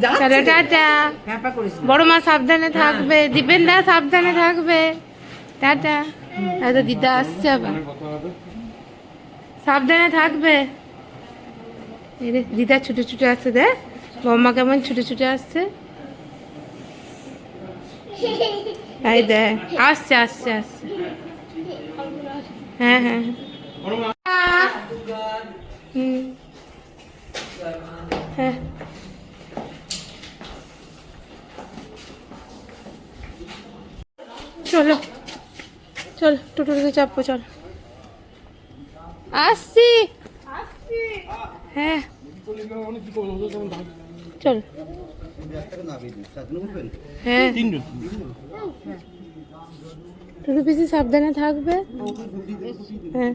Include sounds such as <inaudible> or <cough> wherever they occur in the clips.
চলো টাটা হ্যাপা বড় মা সাবধানে থাকবে দীপেন দা সাবধানে থাকবে। টাটা। হয়তো দিদা আসছে আবার। সাবধানে থাকবে। দিদা ছুটে ছুটে আসছে দে বম্মা কেমন ছুটে ছুটে আসছে। দে আসছে আসছে আসছে। হ্যাঁ হ্যাঁ। হ্যাঁ। হুম হ্যাঁ চলো। চল টোটোতে চাপবো, চল। আসছি। হ্যাঁ। চল। হ্যাঁ। সাবধানে থাকবে। হ্যাঁ।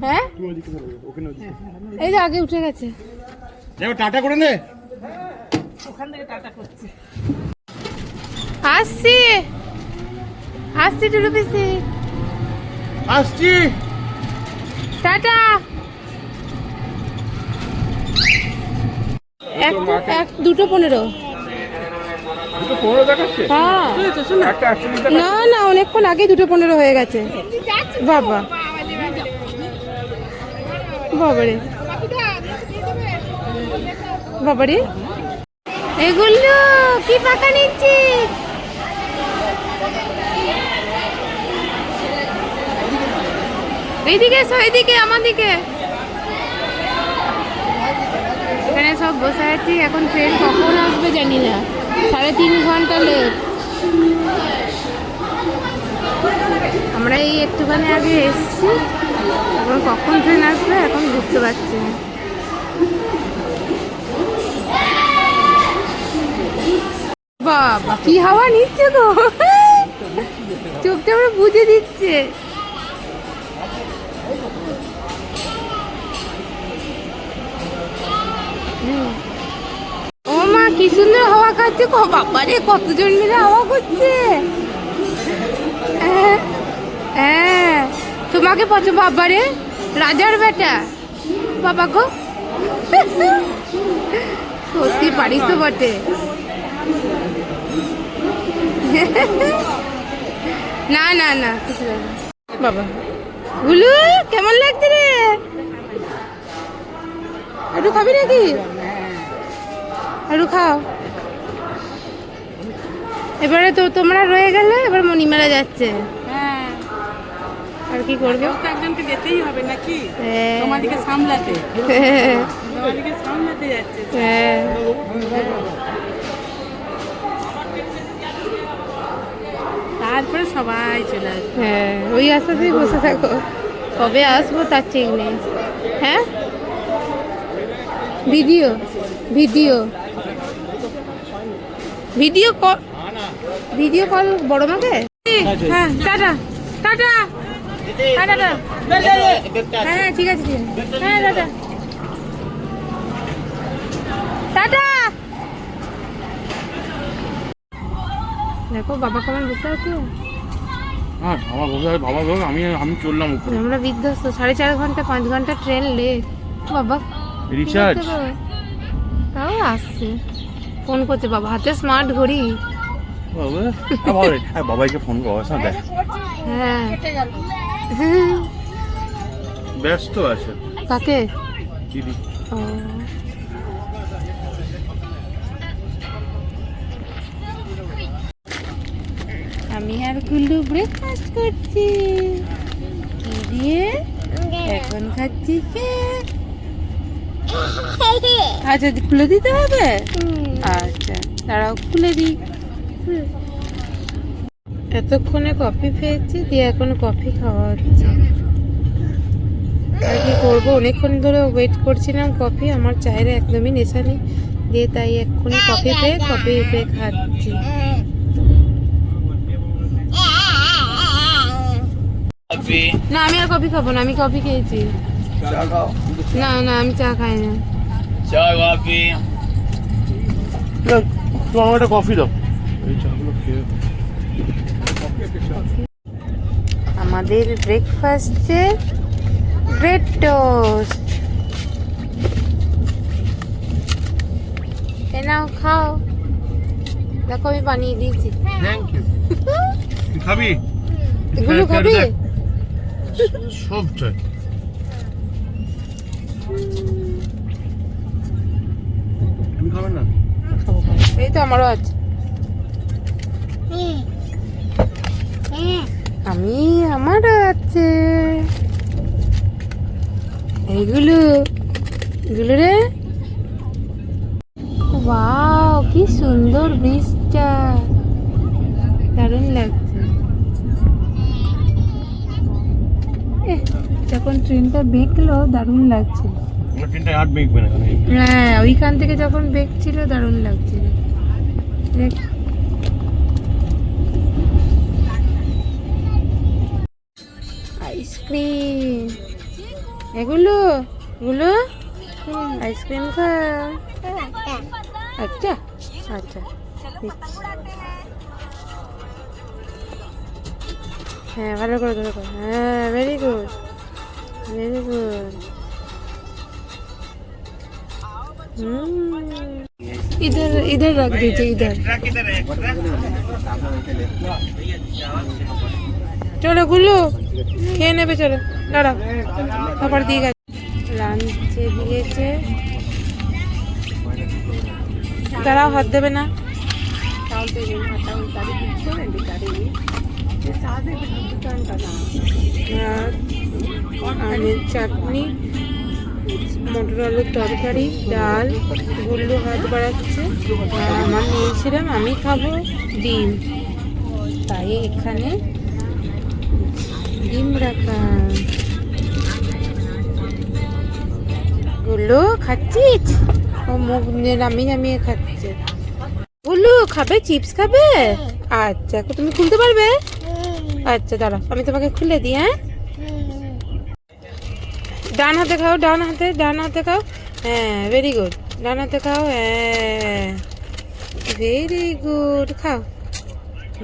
হ্যাঁ? এই যে আগে উঠে গেছে। টাটা করে নে। ওখান থেকে টাটা করছে। আসছি। আসছি টুলু পিসি। আসছি। টাটা। এক এক দুটো পনেরো। হ্যাঁ। না না অনেকক্ষণ আগে দুটো পনেরো হয়ে গেছে। বাবা। বাবারে। বাবারে। এগুলো কি পাকা নিচ্ছিস? এইদিকে এইদিকে আমার দিকে। এখানে সব বসে আছি, এখন ট্রেন কখন আসবে জানি না। সাড়ে তিন ঘণ্টা লেট আমরা এই একটুখানি আগে এসছি এখন কখন ট্রেন আসবে এখন বুঝতে পারছি না। বাবা কি হাওয়া নিচ্ছে গো? চোখটা আমরা বুঝে দিচ্ছে। ও মা কি সুন্দর হাওয়া খাচ্ছে গো। বাবারে কতজন মিলে হাওয়া করছে? হ্যাঁ, হ্যাঁ। তোমাকে পছ বাবারে রাজার বেটা। বাবা গো। সত্যি পারিস তো বটে না না না কিছু বাবা। গুলু কেমন লাগছে রে? একটু খাবি নাকি? একটু খাও। এবারে তো তোমরা রয়ে গেলে এবার মণিমেলা যাচ্ছে। হ্যাঁ আর কি করবে? একজনকে যেতেই হবে নাকি? হ্যাঁ। তোমাদেরকে সামলাতে। <laughs> তোমাদেরকে সামলাতে যাচ্ছে। হ্যাঁ। তারপরে সবাই চলে হ্যাঁ ওই বসে থাকো। কবে আসব তার ঠিক নেই। হ্যাঁ? Video video. Video call video call বড় মাকে? হ্যাঁ টাটা টাটা। হ্যাঁ টাটা। হ্যাঁ হ্যাঁ ঠিক আছে হ্যাঁ টাটা। দেখো বাবা কেমন বসে আছে? হ্যাঁ বাবা বসে আছে, বাবা বসে আমি আমি চললাম উপরে। আমরা বিধ্বস্ত সাড়ে চার ঘণ্টা পাঁচ ঘণ্টা ট্রেন লেট বাবা রিচার্জ তাও আসছে। ফোন করছে বাবা হাতে স্মার্ট ঘড়ি। বাবা বাবাইকে ফোন করো না দেখ। হ্যাঁ। ব্যস্ত আছে। কাকে? দিদি। ও। কুল্লু ব্রেকফাস্ট করছি। কি দিয়ে? এখন খাচ্ছি কেক আচ্ছা খুলে দিতে হবে? আচ্ছা তারাও খুলে দিই। এতক্ষণে কফি পেয়েছি দিয়ে এখন কফি খাওয়া হচ্ছে। আর কি করব? অনেকক্ষণ ধরে ওয়েট করছিলাম কফি আমার চায়ের একদমই নেশা নেই। দিয়ে তাই এক্ষুনি কফি পেয়ে কফি পেয়ে খাচ্ছি। কফি? না আমি আর কফি খাব না আমি কফি খেয়েছি। না না আমি চা খাই না। চা কফি? তো আমার একটা কফি দাও। আমাদের ব্রেকফাস্টে ব্রেড টোস্ট এ নাও খাও। দেখো আমি বানিয়ে দিয়েছি। থ্যাংক <laughs> ইউ খাবি? এগুলো হ্যাঁ, খাবি? সব চাই তুমি খাবে না? খাব, খাব। এই তো আমারও আছে। আমি আমারও আছে। এইগুলো এগুলো রে। ওয়াও কি সুন্দর ব্রিজটা। দারুণ লাগছে। ট্রেনটা বেঁকলো দারুণ লাগছিল। ট্রেনটা আর বেঁকবে না হ্যাঁ ওইখান থেকে যখন বেগ ছিল দারুণ লাগছিল। আইসক্রিম। এগুলো এগুলো? আইসক্রিম খা আচ্ছা আচ্ছা হ্যাঁ ভালো করে ধরো হ্যাঁ ভেরি গুড ভেরি গুড इधर इधर रख दीजिए इधर চলো গুলো খেয়ে নেবে চলো দাঁড়াও খাবার দিয়ে গেছে লাঞ্চে দিয়েছে দাঁড়াও হাত দেবে না আর আমের চাটনি, মটর আলুর তরকারি, ডাল, গুল্লু হাত বাড়াচ্ছে। আমার নিয়েছিলাম আমি খাব ডিম। তাই এখানে ডিম রাখা। গুল্লু, খাচ্ছিস? ও মুখ নামিয়ে নামিয়ে খাচ্ছে। গুল্লু, খাবে? চিপস খাবে? আচ্ছা তুমি খুলতে পারবে? আচ্ছা দাঁড়া আমি তোমাকে খুলে দিই হ্যাঁ? ডান হাতে খাও, ডান হাতে ডান হাতে খাও। হ্যাঁ ভেরি গুড ডান হাতে খাও হ্যাঁ। ভেরি গুড খাও।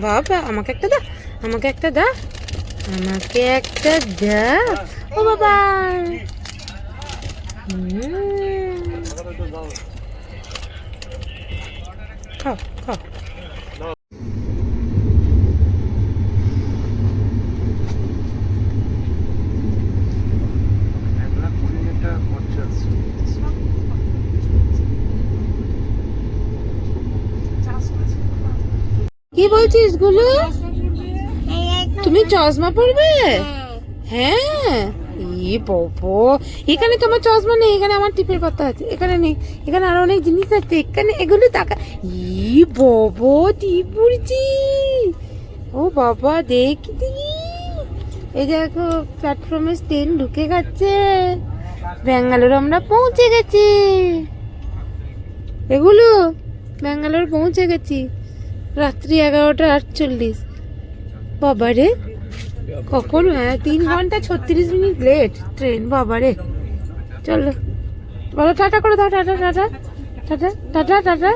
বাবা, আমাকে একটা দা, আমাকে একটা দা, আমাকে একটা দা। ও বাবা। খাও খাও। কি বলছিস গুলু? তুমি চশমা পরবে? হ্যাঁ। ই বাবা। এখানে তোমার চশমা নেই, এখানে আমার টিপের পাতা আছে, এখানে নেই, এখানে আরও অনেক জিনিস আছে, এখানে এগুলো টাকা ই বাবা টিপ পড়ছি ও বাবা, দেখি দেখি। এই দেখো প্ল্যাটফর্মে ট্রেন ঢুকে গেছে। ব্যাঙ্গালোর আমরা পৌঁছে গেছি। এগুলো ব্যাঙ্গালোর পৌঁছে গেছি। রাত্রি এগারোটা আটচল্লিশ। বাবারে কখন? হ্যাঁ তিন ঘণ্টা ছত্রিশ মিনিট লেট ট্রেন বাবারে চলো। বলো, টাটা করে দাও tata tata tata tata tata.